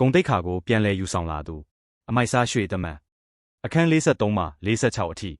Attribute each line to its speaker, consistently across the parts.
Speaker 1: ဂုံတိတ်ခါကိုပြန်လဲယူဆောင်လာသူအမိုက်စားရွှေတမန်အခန်း53မှ46အထိ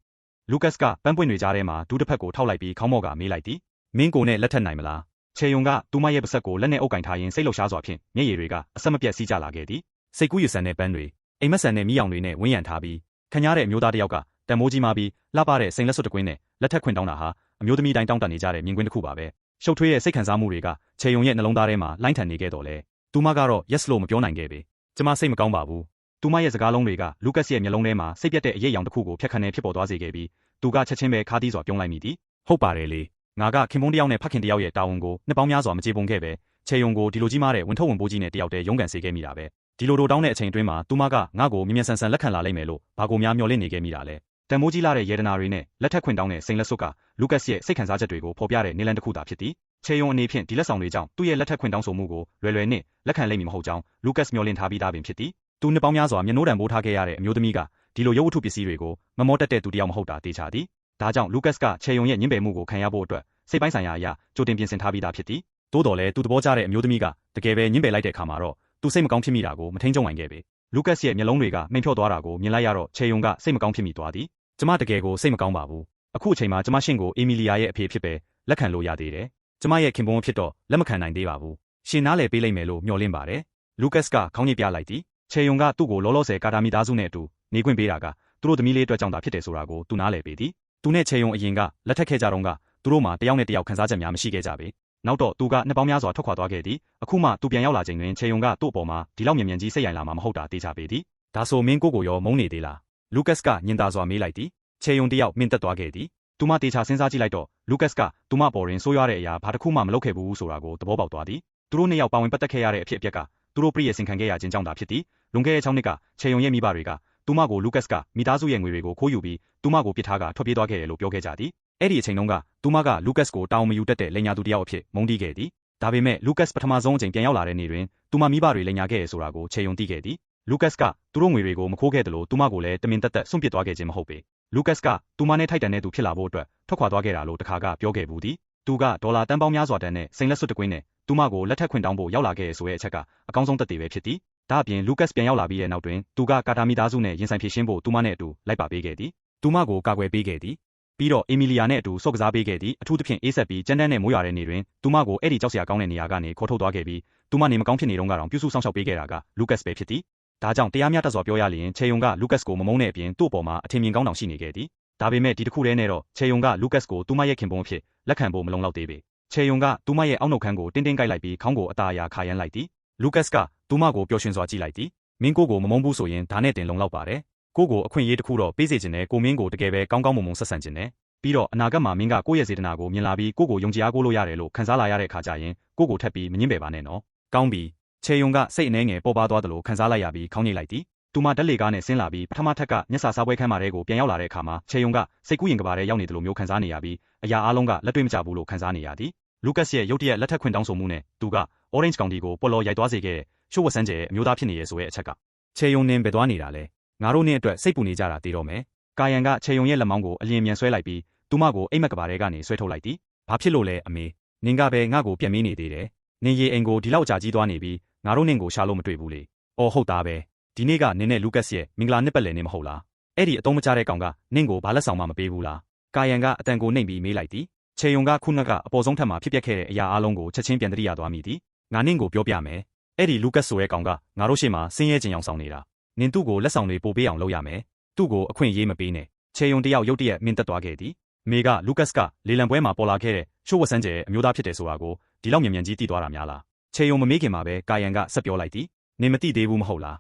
Speaker 1: လူကတ်ကပန်းပွင့်တွေကြားထဲမှာဒူးတစ်ဖက်ကိုထောက်လိုက်ပြီးခေါင်းမော့ကမေးလိုက်သည်မင်းကိုနဲ့လက်ထက်နိုင်မလားခြေယုံကသူမရဲ့ပါဆက်ကိုလက်နဲ့အုပ်ကင်ထားရင်းစိတ်လှုပ်ရှားစွာဖြင့်မျက်ရည်တွေကအဆက်မပြတ်စီးကျလာခဲ့သည်စိတ်ကူးရဆန်တဲ့ပန်းတွေအိမ်မက်ဆန်တဲ့မိအောင်တွေနဲ့ဝန်းရံထားပြီးခညားတဲ့အမျိုးသားတစ်ယောက်ကတံမိုးကြီးမာပြီးလှပတဲ့စိန်လက်စွပ်တကွင်းနဲ့လက်ထက်ခွင်တောင်းတာဟာအမျိုးသမီးတိုင်းတောင်းတနေကြတဲ့မြင်ကွင်းတစ်ခုပါပဲရှုပ်ထွေးရဲ့စိတ်ခံစားမှုတွေကခြေယုံရဲ့နှလုံးသားထဲမှာလိုင်းထန်နေခဲ့တော့လေ သူမကတော့ yes လို့မပြောနိုင်ခဲ့ပေ။ကျွန်မစိတ်မကောင်းပါဘူး။သူမရဲ့စကားလုံးတွေကလူကတ်စ်ရဲ့မျက်လုံးထဲမှာစိတ်ပြတ်တဲ့အရေးအယောင်တစ်ခုကိုဖျက်ခနဲဖြစ်ပေါ်သွားစေခဲ့ပြီးသူကချက်ချင်းပဲခါးသီးစွာပြုံးလိုက်မိသည်။ဟုတ်ပါတယ်လေ။ငါကခင်ပွန်းတယောက်နဲ့ဖခင်တယောက်ရဲ့တာဝန်ကိုနှစ်ပေါင်းများစွာမကျေပွန်ခဲ့ပဲ။ချေယုံကိုဒီလိုကြီးမားတဲ့ဝန်ထုတ်ဝန်ပိုးကြီးနဲ့တယောက်တည်းရုန်းကန်စေခဲ့မိတာပဲ။ဒီလိုတို့တောင်းတဲ့အချိန်အတွင်းမှာသူမကငါ့ကိုမြင်မြန်ဆန်ဆန်လက်ခံလာလိမ့်မယ်လို့ဘာကိုများမျှော်လင့်နေခဲ့မိတာလဲ။တန်မိုးကြီးလာတဲ့ယေဒနာတွေနဲ့လက်ထက်ခွင့်တောင်းတဲ့စိန်လက်စွပ်ကလူကတ်စ်ရဲ့စိတ်ခံစားချက်တွေကိုဖော်ပြတဲ့နေလန်တစ်ခုသာဖြစ်သည် ခြေယုံအနေဖြင့်ဒီလက်ဆောင်တွေကြောင့်သူ့ရဲ့လက်ထက်ခွင်တောင်းဆိုမှုကိုလွယ်လွယ်နဲ့လက်ခံလိမ့်မည်မဟုတ်ကြောင်းလူကတ်မျှော်လင့်ထားပြီးသားပင်ဖြစ်သည်သူနှစ်ပေါင်းများစွာမျက်နှိုးတံပိုးထားခဲ့ရတဲ့အမျိုးသမီးကဒီလိုရုပ်ဝတ္ထုပစ္စည်းတွေကိုမမောတက်တဲ့သူတယောက်မဟုတ်တာတေချာသည်ဒါကြောင့်လူကတ်ကခြေယုံရဲ့ညှင်းပယ်မှုကိုခံရဖို့အတွက်စိတ်ပိုင်းဆိုင်ရာအရာကြိုတင်ပြင်ဆင်ထားပြီးသားဖြစ်သည်သို့တော်လည်းသူသဘောကျတဲ့အမျိုးသမီးကတကယ်ပဲညှင်းပယ်လိုက်တဲ့အခါမှာတော့သူစိတ်မကောင်းဖြစ်မိတာကိုမထိန်ကြုံနိုင်ခဲ့ပေလူကတ်ရဲ့မျက်လုံးတွေကမှိန်ဖြော့သွားတာကိုမြင်လိုက်ရတော့ခြေယုံကစိတ်မကောင်းဖြစ်မိသွားသည်ကျမတကယ်ကိုစိတ်မကောင်းပါဘူးအခုအချိန်မှာကျမရှင့်ကိုအီမီလီယာရဲ့အဖေဖြစ်ပဲလက်ခံလို့ရသေးတယ် ကျမရဲ့ခင်ပွန်းဖြစ်တော့လက်မခံနိုင်သေးပါဘူးရှင်နားလေပေးလိုက်မယ်လို့မျှော်လင့်ပါတယ်လူကတ်ကခေါင်းညစ်ပြလိုက်သည်ခြေယုံကသူ့ကိုလောလောဆယ်ကာတာမီသားစုနဲ့အတူနေခွင့်ပေးတာကသူတို့သမီးလေးအတွက်ကြောင့်သာဖြစ်တယ်ဆိုတာကိုသူနားလည်ပေသည်သူနဲ့ခြေယုံအရင်ကလက်ထက်ခဲ့ကြတော့ကသူတို့မှာတယောက်နဲ့တယောက်ခံစားချက်များမရှိခဲ့ကြပေနောက်တော့သူကနှစ်ပေါင်းများစွာထွက်ခွာသွားခဲ့သည်အခုမှသူပြန်ရောက်လာချိန်တွင်ခြေယုံကသူ့အပေါ်မှာဒီလောက်မြန်မြန်ကြီးစိတ်ရိုင်လာမှာမဟုတ်တာသိချပေသည်ဒါဆိုမင်းကိုကိုရောမုန်းနေသေးလားလူကတ်ကညင်သာစွာမေးလိုက်သည်ခြေယုံတယောက်မင်းတက်သွားခဲ့သည် သူမတေချာစဉ်းစားကြည့်လိုက်တော့လူကတ်ကသူမပေါ်ရင်ဆိုးရွားတဲ့အရာဘာတစ်ခုမှမလုပ်ခဲ့ဘူးဆိုတာကိုသဘောပေါက်သွားသည်သူတို့နှစ်ယောက်ပါဝင်ပတ်သက်ခဲ့ရတဲ့အဖြစ်အပျက်ကသူတို့ပြည့်ရဲ့စင်ခံခဲ့ရခြင်းကြောင့်သာဖြစ်သည်လွန်ခဲ့တဲ့6နှစ်ကခြေယုံရဲ့မိဘတွေကသူမကိုလူကတ်ကမိသားစုရဲ့ငွေတွေကိုခိုးယူပြီးသူမကိုပစ်ထားကထွက်ပြေးသွားခဲ့တယ်လို့ပြောခဲ့ကြသည်အဲ့ဒီအချိန်တုန်းကသူမကလူကတ်ကိုတောင်းမယူတတ်တဲ့လိန်ညာသူတယောက်အဖြစ်မုန်းတီးခဲ့သည်ဒါပေမဲ့လူကတ်ပထမဆုံးအချိန်ပြန်ရောက်လာတဲ့နေ့တွင်သူမမိဘတွေလိန်ညာခဲ့ရဆိုတာကိုခြေယုံသိခဲ့သည်လူကတ်ကသူတို့ငွေတွေကိုမခိုးခဲ့တယ်လို့သူမကိုလည်းတမင်တက်တက်စွန့်ပစ်သွားခဲ့ခြင်းမဟုတ်ပေ လူကတ်ကသူမနဲ့ထိုက်တန်တဲ့သူဖြစ်လာဖို့အတွက်ထွက်ခွာသွားခဲ့တာလို့တခါကပြောခဲ့ဘူးသည်သူကဒေါ်လာတန်ပေါင်းများစွာတန်တဲ့စိန်လက်စွပ်တကွင်းနဲ့သူမကိုလက်ထက်ခွင့်တောင်းဖို့ရောက်လာခဲ့ဆိုတဲ့အချက်ကအကောင်းဆုံးသက်သေပဲဖြစ်သည်ဒါအပြင်လူကတ်ပြန်ရောက်လာပြီးတဲ့နောက်တွင်သူကကာတာမီသားစုနဲ့ရင်ဆိုင်ဖြည့်ရှင်းဖို့သူမနဲ့အတူလိုက်ပါပေးခဲ့သည်သူမကိုကာကွယ်ပေးခဲ့သည်ပြီးတော့အီမီလီယာနဲ့အတူဆော့ကစားပေးခဲ့သည်အထူးသဖြင့်အေးဆက်ပြီးကြမ်းတမ်းတဲ့မိုးရွာတဲ့နေတွင်သူမကိုအဲ့ဒီကြောက်စရာကောင်းတဲ့နေရာကနေခေါ်ထုတ်သွားခဲ့ပြီးသူမနေမကောင်းဖြစ်နေတော့ကတော့ပြုစုဆောင်ရှောက်ပေးခဲ့တာကလူကတ်ပဲဖြစ်သည် ဒါကြောင့်တရားမျှတစွာပြောရလျင်ခြေယုံကလူကတ်ကိုမမုန်းတဲ့အပြင်သူ့အပေါ်မှာအထင်မြင်ကောင်းတောင်ရှိနေခဲ့သည်ဒါပေမဲ့ဒီတစ်ခုတည်းနဲ့တော့ခြေယုံကလူကတ်ကိုသူမရဲ့ခင်ပွန်းအဖြစ်လက်ခံဖို့မလုံလောက်သေးပေခြေယုံကသူမရဲ့အောက်နှုတ်ခမ်းကိုတင်းတင်းကိုက်လိုက်ပြီးခေါင်းကိုအသားအရာခါရမ်းလိုက်သည်လူကတ်ကသူမကိုပျော်ရွှင်စွာကြည့်လိုက်သည်မင်းကိုကိုမမုန်းဘူးဆိုရင်ဒါနဲ့တင်လုံလောက်ပါတယ်ကိုကိုအခွင့်အရေးတစ်ခုတော့ပေးစေချင်တယ်ကိုမင်းကိုတကယ်ပဲကောင်းကောင်းမွန်မွန်ဆက်ဆံချင်တယ်ပြီးတော့အနာဂတ်မှာမင်းကကိုယ့်ရဲ့စေတနာကိုမြင်လာပြီးကိုကိုယုံကြည်အားကိုးလို့ရတယ်လို့ခံစားလာရတဲ့ခါကျရင်ကိုကိုထပ်ပြီးမငင်းပယ်ပါနဲ့နော်ကောင်းပြီ ခြေယုံကစိတ်အနှဲငယ်ပေါ်ပါသွားတယ်လို့ခံစားလိုက်ရပြီးခေါင်းညိတ်လိုက်သည်သူမတက်လေကားနဲ့ဆင်းလာပြီးပထမထက်ကမျက်စာစားပွဲခန်းမှာတဲကိုပြန်ရောက်လာတဲ့အခါမှာခြေယုံကစိတ်ကူးရင်ကဘာထဲရောက်နေတယ်လို့မျိုးခံစားနေရပြီးအရာအလုံးကလက်တွေ့မကျဘူးလို့ခံစားနေရသည်လူကတ်ရဲ့ရုတ်တရက်လက်ထက်ခွင့်တောင်းဆိုမှုနဲ့သူက Orange County ကိုပေါ်လော်ရိုက်သွားစေခဲ့တဲ့ရှိုးဝဆန်းကျဲအမျိုးသားဖြစ်နေရဲ့ဆိုတဲ့အချက်ကခြေယုံနင်းပဲသွားနေတာလဲငါတို့နဲ့အတွက်စိတ်ပူနေကြတာတည်တော့မယ်ကာယံကခြေယုံရဲ့လက်မောင်းကိုအလျင်မြန်ဆွဲလိုက်ပြီးသူမကိုအိမ်မက်ကဘာထဲကနေဆွဲထုတ်လိုက်သည်ဘာဖြစ်လို့လဲအမေနင်ကပဲငါ့ကိုပြန်မေးနေသေးတယ်နင်ရေအိမ်ကိုဒီလောက်ကြာကြီးသွားနေပြီး ငါတို့နင်ကိုရှာလို့မတွေ့ဘူးလေအော်ဟုတ်သားပဲဒီနေ့ကနင်းနဲ့လူကတ်ရဲ့မင်္ဂလာနှစ်ပတ်လည်နေမဟုတ်လားအဲ့ဒီအတုံးမချတဲ့ကောင်ကနင့်ကိုဘာလက်ဆောင်မှမပေးဘူးလားကာယံကအတန်ကိုနှိမ်ပြီးမေးလိုက်သည်ခြေယုံကခုနကအပေါ်ဆုံးထပ်မှာဖြစ်ပျက်ခဲ့တဲ့အရာအလုံးကိုချက်ချင်းပြန်တရိယာသွားမိသည်ငါနင့်ကိုပြောပြမယ်အဲ့ဒီလူကတ်ဆိုတဲ့ကောင်ကငါတို့ရှေ့မှာဆင်းရဲခြင်းအောင်ဆောင်နေတာနင်သူ့ကိုလက်ဆောင်တွေပို့ပေးအောင်လုပ်ရမယ်သူ့ကိုအခွင့်အရေးမပေးနဲ့ခြေယုံတယောက်ရုတ်တရက်မင်းတက်သွားခဲ့သည်မေကလူကတ်ကလေလံပွဲမှာပေါ်လာခဲ့တဲ့ရှိုးဝဆန်းကျဲအမျိုးသားဖြစ်တယ်ဆိုတာကိုဒီလောက်မြန်မြန်ကြီးသိသွားတာများလား ခြေယုံမမေးခင်မှာပဲကာယံကဆက်ပြောလိုက်သည်နင်မသိသေးဘူးမဟုတ်လား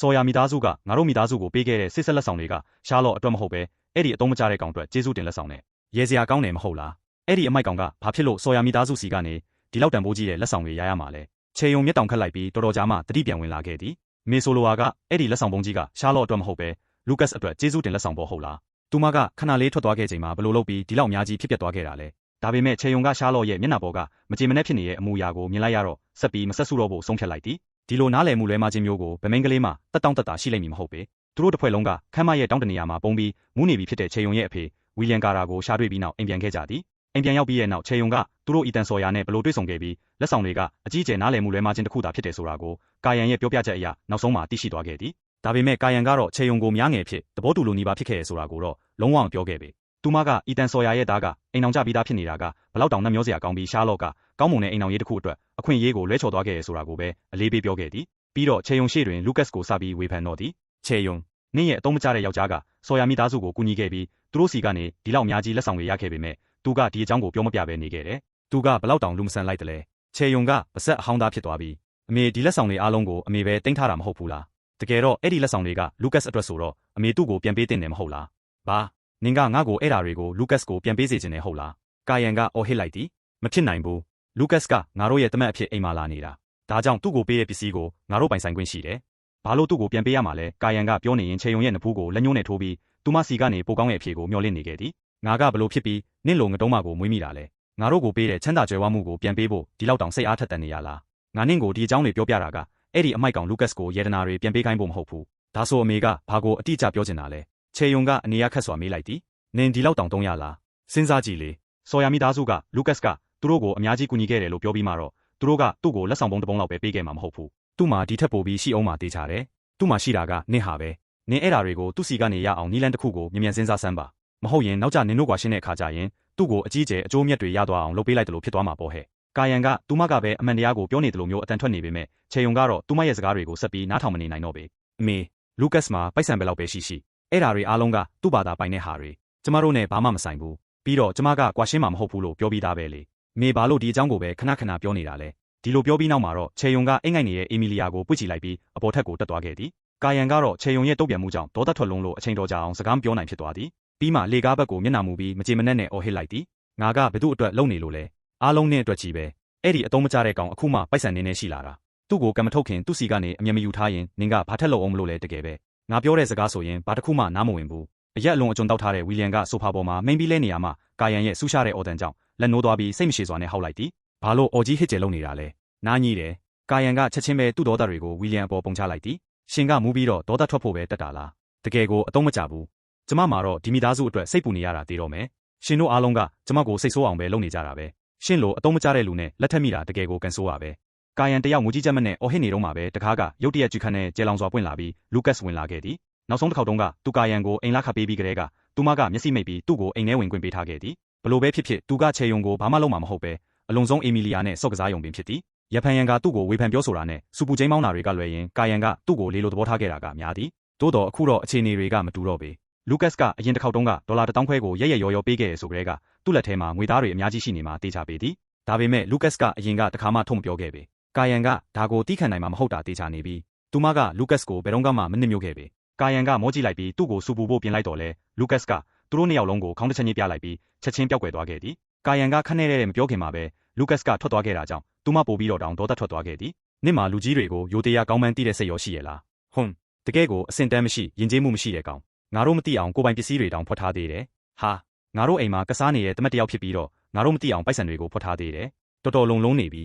Speaker 1: စော်ယာမိသားစုကငါတို့မိသားစုကိုပေးခဲ့တဲ့စစ်ဆက်လက်ဆောင်တွေကရှားလော့အတွက်မဟုတ်ပဲအဲ့ဒီအတုံးမကျတဲ့ကောင်အတွက်ကျေးဇူးတင်လက်ဆောင်နဲ့ရေစရာကောင်းတယ်မဟုတ်လားအဲ့ဒီအမိုက်ကောင်ကဘာဖြစ်လို့စော်ယာမိသားစုစီကနေဒီလောက်တန်ဖိုးကြီးတဲ့လက်ဆောင်တွေရရမှာလဲခြေယုံမျက်တောင်ခတ်လိုက်ပြီးတော်တော်ကြာမှတတိပြန်ဝင်လာခဲ့သည်မေဆိုလိုဝါကအဲ့ဒီလက်ဆောင်ပုံကြီးကရှားလော့အတွက်မဟုတ်ပဲလူကတ်အတွက်ကျေးဇူးတင်လက်ဆောင်ပေါ်ဟုတ်လားသူမကခဏလေးထွက်သွားခဲ့ချိန်မှာဘလို့လုပ်ပြီးဒီလောက်အများကြီးဖြစ်ပျက်သွားခဲ့တာလဲ ဒါပေမဲ့ခြေယုံကရှားလော့ရဲ့မျက်နှာပေါ်ကမကြေမနက်ဖြစ်နေတဲ့အမူအရာကိုမြင်လိုက်ရတော့ဆက်ပြီးမဆက်စုတော့ဖို့ဆုံးဖြတ်လိုက်သည်ဒီလိုနားလည်မှုလွဲမှားခြင်းမျိုးကိုဗမင်းကလေးမှတက်တောင့်တက်တာရှိလိမ့်မည်မဟုတ်ပေသူတို့တစ်ဖွဲ့လုံးကခမ်းမရဲ့တောင်းတနေရာမှာပုံပြီးမူးနေပြီဖြစ်တဲ့ခြေယုံရဲ့အဖေဝီလျံကာရာကိုရှာတွေ့ပြီးနောက်အိမ်ပြန်ခဲ့ကြသည်အိမ်ပြန်ရောက်ပြီးရဲ့နောက်ခြေယုံကသူတို့အီတန်စော်ယာနဲ့ဘလို့တွေ့ဆုံခဲ့ပြီးလက်ဆောင်တွေကအကြီးအကျယ်နားလည်မှုလွဲမှားခြင်းတစ်ခုသာဖြစ်တယ်ဆိုတာကိုကာယန်ရဲ့ပြောပြချက်အရနောက်ဆုံးမှာသိရှိသွားခဲ့သည်ဒါပေမဲ့ကာယန်ကတော့ခြေယုံကိုများငယ်ဖြစ်သဘောတူလိုနီးပါးဖြစ်ခဲ့ရဆိုတာကိုတော့လုံးဝမပြောခဲ့ပေ သူမကအီတန်ဆော်ယာရဲ့သားကအိမ်အောင်ကြပြီးသားဖြစ်နေတာကဘလောက်တောင်နှမျောစရာကောင်းပြီးရှားလော့ကကောင်းမွန်တဲ့အိမ်အောင်ရေးတစ်ခုအတွက်အခွင့်အရေးကိုလွဲချော်သွားခဲ့ရဆိုတာကိုပဲအလေးပေးပြောခဲ့သည်ပြီးတော့ခြေယုံရှိတွင်လူကတ်ကိုစပြီးဝေဖန်တော့သည်ခြေယုံနင်းရဲ့အတုံးမကျတဲ့ယောက်ျားကဆော်ယာမိသားစုကိုကူညီခဲ့ပြီးသူတို့စီကနေဒီလောက်အများကြီးလက်ဆောင်တွေရခဲ့ပေမဲ့သူကဒီအကြောင်းကိုပြောမပြဘဲနေခဲ့တယ်သူကဘလောက်တောင်လူမဆန်လိုက်တယ်လဲခြေယုံကပါဆက်အဟောင်းသားဖြစ်သွားပြီးအမေဒီလက်ဆောင်တွေအားလုံးကိုအမေပဲတင်ထားတာမဟုတ်ဘူးလားတကယ်တော့အဲ့ဒီလက်ဆောင်တွေကလူကတ်အတွက်ဆိုတော့အမေသူ့ကိုပြန်ပေးတင်တယ်မဟုတ်လားဘာ နင်ကငါ့ကိုအဲ့ဓာတွေကိုလူကတ်ကိုပြန်ပေးစေချင်တယ်ဟုတ်လားကာယန်ကအော်ဟစ်လိုက်သည်မဖြစ်နိုင်ဘူးလူကတ်ကငါတို့ရဲ့တမက်အဖြစ်အိမ်မာလာနေတာဒါကြောင့်သူ့ကိုပေးတဲ့ပစ္စည်းကိုငါတို့ပိုင်ဆိုင်ခွင့်ရှိတယ်ဘာလို့သူ့ကိုပြန်ပေးရမှာလဲကာယန်ကပြောနေရင်ခြေယုံရဲ့နဖူးကိုလက်ညှိုးနဲ့ထိုးပြီးသူမစီကနေပိုကောင်းရဲ့အဖြေကိုမျှော်လင့်နေခဲ့သည်ငါကဘလို့ဖြစ်ပြီးနင့်လိုငတုံးမကိုမွေးမိတာလဲငါတို့ကိုပေးတဲ့ချမ်းသာကြွယ်ဝမှုကိုပြန်ပေးဖို့ဒီလောက်တောင်စိတ်အားထက်သန်နေရလားငါနင့်ကိုဒီအကြောင်းတွေပြောပြတာကအဲ့ဒီအမိုက်ကောင်လူကတ်ကိုယေဒနာတွေပြန်ပေးခိုင်းဖို့မဟုတ်ဘူးဒါဆိုအမေကဘာကိုအတိအကျပြောချင်တာလဲ ခြေယုံကအနေရခက်စွာမေးလိုက်သည်နင်ဒီလောက်တောင်တုံးရလားစဉ်းစားကြည့်လေဆော်ယာမိသားစုကလူကတ်ကသူတို့ကိုအများကြီးကူညီခဲ့တယ်လို့ပြောပြီးမှတော့သူတို့ကသူ့ကိုလက်ဆောင်ပုံတစ်ပုံလောက်ပဲပေးခဲ့မှာမဟုတ်ဘူးသူ့မှာဒီထက်ပိုပြီးရှိအောင်မှတေးချတယ်သူ့မှာရှိတာကနင့်ဟာပဲနင်အဲ့ဓာတွေကိုသူ့စီကနေရအောင်နီလန်တစ်ခုကိုမြ мян စဉ်းစားစမ်းပါမဟုတ်ရင်နောက်ကျနင်တို့ကွာရှင်းတဲ့အခါကျရင်သူ့ကိုအကြီးကျယ်အကျိုးမြတ်တွေရသွားအောင်လုပ်ပေးလိုက်တယ်လို့ဖြစ်သွားမှာပေါ့ဟဲ့ကာယန်ကသူမကပဲအမှန်တရားကိုပြောနေတယ်လို့မျိုးအတန်ထွက်နေပေမဲ့ခြေယုံကတော့သူမရဲ့စကားတွေကိုဆက်ပြီးနားထောင်မနေနိုင်တော့ပေအမေလူကတ်မှာပိုက်ဆံပဲလောက်ပဲရှိရှိ အဲ့ဓာတွေအားလုံးကသူ့ဘာသာပိုင်တဲ့ဟာတွေကျမတို့နဲ့ဘာမှမဆိုင်ဘူးပြီးတော့ကျမကကွာရှင်းမှာမဟုတ်ဘူးလို့ပြောပြီးသားပဲလေမေဘာလို့ဒီအကြောင်းကိုပဲခဏခဏပြောနေတာလဲဒီလိုပြောပြီးနောက်မှာတော့ခြေယုံကအိမ်ငိုက်နေရဲ့အီမီလီယာကိုပွေ့ချီလိုက်ပြီးအပေါ်ထက်ကိုတက်သွားခဲ့သည်ကာယန်ကတော့ခြေယုံရဲ့တုတ်ပြန်မှုကြောင့်ဒေါသထွက်လုံးလို့အချိန်တော်ကြာအောင်စကားမပြောနိုင်ဖြစ်သွားသည်ပြီးမှလေကားဘက်ကိုမျက်နှာမူပြီးမကြေမနက်နဲ့အော်ဟစ်လိုက်သည်ငါကဘသူ့အတွက်လုံနေလို့လဲအားလုံးနဲ့အတွက်ကြီးပဲအဲ့ဒီအတုံးမကျတဲ့ကောင်အခုမှပိုက်ဆံနေနေရှိလာတာသူ့ကိုကံမထုတ်ခင်သူ့စီကနေအမျက်မယူထားရင်နင်ကဘာထက်လို့အောင်မလို့လဲတကယ်ပဲ ငါပြောတဲ့စကားဆိုရင်ဘာတစ်ခုမှနားမဝင်ဘူးအရက်အလွန်အကျွံတောက်ထားတဲ့ဝီလျံကဆိုဖာပေါ်မှာမိန်ပြီးလဲနေရမှာကာယန်ရဲ့ဆူရှာတဲ့အော်တန်ကြောင့်လက်နိုးသွားပြီးစိတ်မရှိစွာနဲ့ဟောက်လိုက်သည်ဘာလို့အော်ကြီးဟစ်ကျဲလုံနေတာလဲနားကြီးတယ်ကာယန်ကချက်ချင်းပဲသူ့ဒေါသတွေကိုဝီလျံအပေါ်ပုံချလိုက်သည်ရှင်ကမူးပြီးတော့ဒေါသထွက်ဖို့ပဲတက်တာလားတကယ်ကိုအတုံးမကြဘူးကျမမှာတော့ဒီမိသားစုအတွက်စိတ်ပူနေရတာသိတော့မယ်ရှင်တို့အားလုံးကကျမကိုစိတ်ဆိုးအောင်ပဲလုပ်နေကြတာပဲရှင့်လိုအတုံးမကျတဲ့လူနဲ့လက်ထက်မိတာတကယ်ကိုကန်ဆိုးပါပဲ ကာယန်တယောက်ငိုကြီးချက်မနဲ့အော်ဟစ်နေတော့မှပဲတကားကရုတ်တရက်ကြွခန်းနဲ့ကျဲလောင်စွာပွင့်လာပြီးလူကတ်ဝင်လာခဲ့သည်နောက်ဆုံးတစ်ခေါက်တုန်းကသူကာယန်ကိုအိမ်လာခပေးပြီးကလေးကသူမကမျက်စိမိတ်ပြီးသူ့ကိုအိမ်ထဲဝင်ခွင့်ပေးထားခဲ့သည်ဘလို့ပဲဖြစ်ဖြစ်သူကခြေယုံကိုဘာမှလုပ်မှာမဟုတ်ပဲအလုံးစုံအီမီလီယာနဲ့စော့ကစားယုံပင်ဖြစ်သည်ရဖန်ယန်ကသူ့ကိုဝေဖန်ပြောဆိုတာနဲ့စူပူချင်းမောင်းတာတွေကလွယ်ရင်ကာယန်ကသူ့ကိုလေးလိုသဘောထားခဲ့တာကများသည်သို့တော့အခုတော့အခြေအနေတွေကမတူတော့ပေလူကတ်ကအရင်တစ်ခေါက်တုန်းကဒေါ်လာ1000ခွဲကိုရက်ရက်ရော်ရော်ပေးခဲ့ရဆိုကြတဲ့ကသူ့လက်ထဲမှာငွေသားတွေအများကြီးရှိနေမှာတေချာပေသည်ဒါပေမဲ့လူကတ်ကအရင်ကတခါမှထုံမပြောခဲ့ပေ ကာယန်ကဒါကိုတီးခံနိုင်မှာမဟုတ်တာတေချာနေပြီးသူမကလူကတ်ကိုဘယ်တော့မှမနစ်မြို့ခဲ့ပေကာယန်ကမောကြည့်လိုက်ပြီးသူ့ကိုစူပူဖို့ပြင်လိုက်တော့လဲလူကတ်ကသူတို့နှစ်ယောက်လုံးကိုခေါင်းတစ်ချက်ညှိပြလိုက်ပြီးချက်ချင်းပျောက်ကွယ်သွားခဲ့သည်ကာယန်ကခက်နေတဲ့မပြောခင်မှာပဲလူကတ်ကထွက်သွားခဲ့တာကြောင့်သူမပို့ပြီးတော့တောင်ဒေါသထွက်သွားခဲ့သည်နင့်မှာလူကြီးတွေကိုယိုတရားကောင်းမှန်းသိတဲ့စိတ်ရောရှိရလားဟွန်းတကယ်ကိုအစင်တန်းမရှိယဉ်ကျေးမှုမရှိတဲ့ကောင်ငါတို့မသိအောင်ကိုပိုင်ပစ္စည်းတွေတောင်ဖွက်ထားသေးတယ်ဟာငါတို့အိမ်မှာကစားနေတဲ့တမက်တယောက်ဖြစ်ပြီးတော့ငါတို့မသိအောင်ပိုက်ဆံတွေကိုဖွက်ထားသေးတယ်တော်တော်လုံလုံးနေပြီ